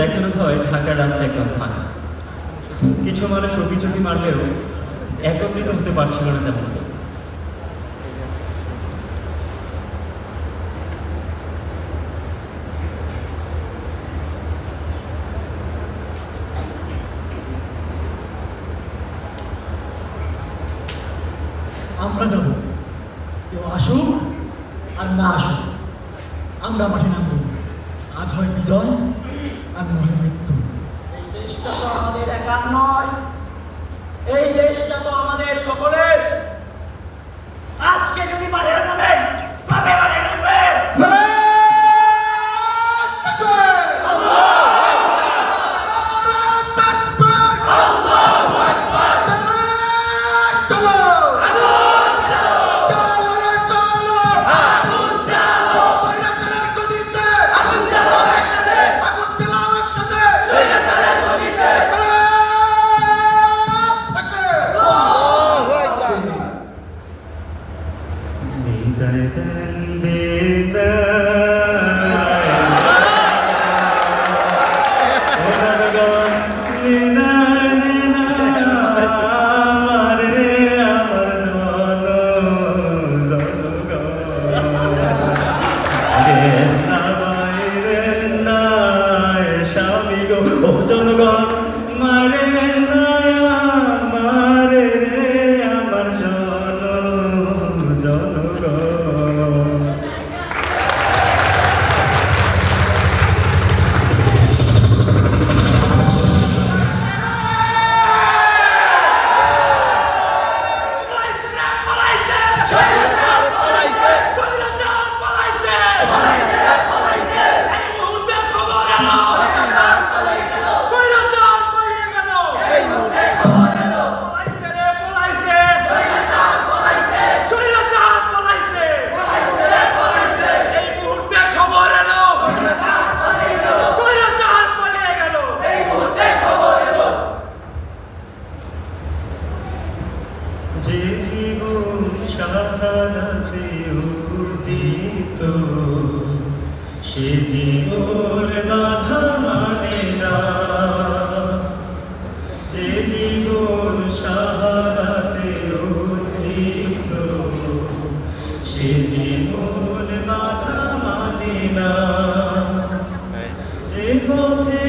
দেখানো হয় ঢাকার রাস্তা একদম ফাঁকা। কিছু মানুষ অভিযোগী মারলেও একত্রিত হতে পারছিল না তেমন। আমরা যাব। কেউ আসুক আর না আসুক। আমরা মাঠে নামব। আজ হয় বিজয় আর নয় মৃত্যু। এই দেশটা তো আমাদের একার নয়। এই দেশটা তো আমাদের সকলের। আজকে যদি মাঠে Yeah. যে জীবন শাহাদাতে উদিত, সে জীবন বাধা মানে না। যে জীবন শাহাদাতে উদিত, সে জীবন বাধা মানে না। যে পথে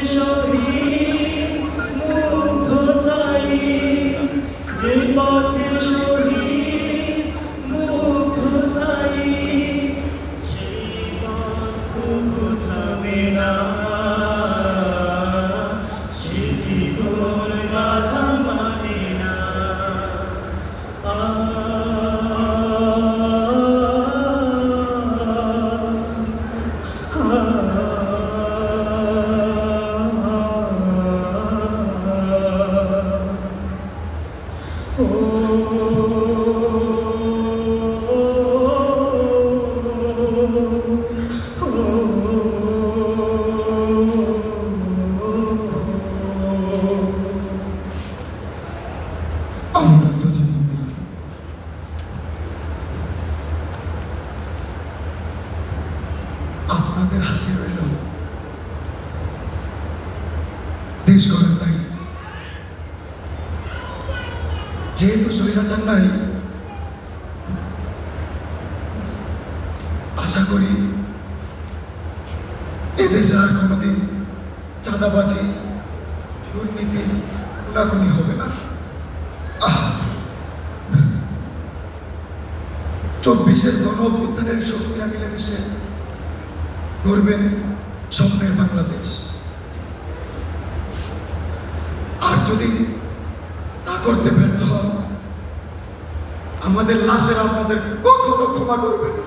আপনাদের হাতে রইল। দেশ গড়ার দায়ী। যেহেতু স্বৈরাচার নাই, আশা করি এদেশে আর কোনোদিন চাঁদাবাজি, দুর্নীতি, খুনাখুনি হবে না। চব্বিশের গণ অভ্যুত্থানের শক্তিরা মিলেমিশে গড়বেন স্বপ্নের বাংলাদেশ। আর যদি তা করতে ব্যর্থ হন, আমাদের লাশের আপনাদের কখনো ক্ষমা করবে না।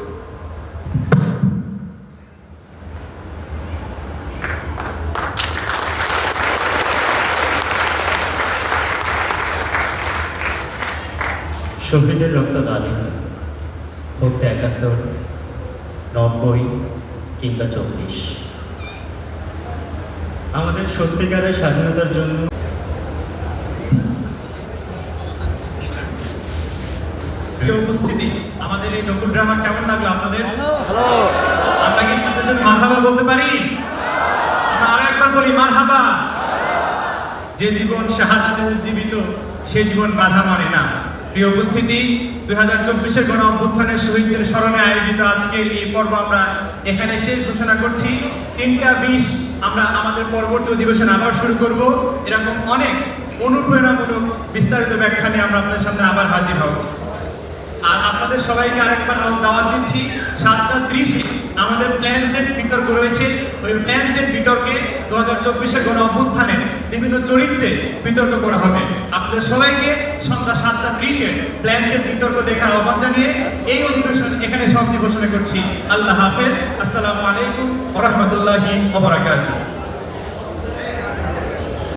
শহীদের রক্ত দানি ভোটটা একাত্তর, নব্বই কিংবা চব্বিশ। আমাদের সত্যিকারের স্বাধীনতার জন্য উপস্থিতি আমাদের এই নকুল ড্রামা কেমন লাগল আপনাদের? আমরা মাথাবা বলতে পারি? আমরা আরও একবার বলি মারহাবা। যে জীবন শাহাদাতে উজ্জীবিত সে জীবন বাধা মানে না। প্রিয় উপস্থিতি দুই হাজার চব্বিশের গণ অভ্যুত্থানের শহীদদের স্মরণে আয়োজিত আজকের এই পর্ব আমরা এখানে শেষ ঘোষণা করছি। তিনটা বিশ আমরা আমাদের পরবর্তী অধিবেশন আবার শুরু করব। এরকম অনেক অনুপ্রেরণামূলক বিস্তারিত ব্যাখ্যা নিয়ে আমরা আপনাদের সামনে আবার হাজির হব। আর আপনাদের সবাইকে আরেকবার দাওয়াত দিচ্ছি, সাতটা ত্রিশে আমাদের প্ল্যান চেট বিতর্ক রয়েছে। ওই প্ল্যান চেট বিতর্কে দু হাজার চব্বিশে গণ অভ্যুত্থানে বিভিন্ন চরিত্রে বিতর্ক করা হবে। আপনাদের সবাইকে সন্ধ্যা সাতটা ত্রিশে প্ল্যান চেট বিতর্ক দেখার আহ্বান জানিয়ে এই অধিবেশন এখানে সব ঘোষণা করছি। আল্লাহ হাফেজ। আসসালামু আলাইকুম রহমতুল্লাহি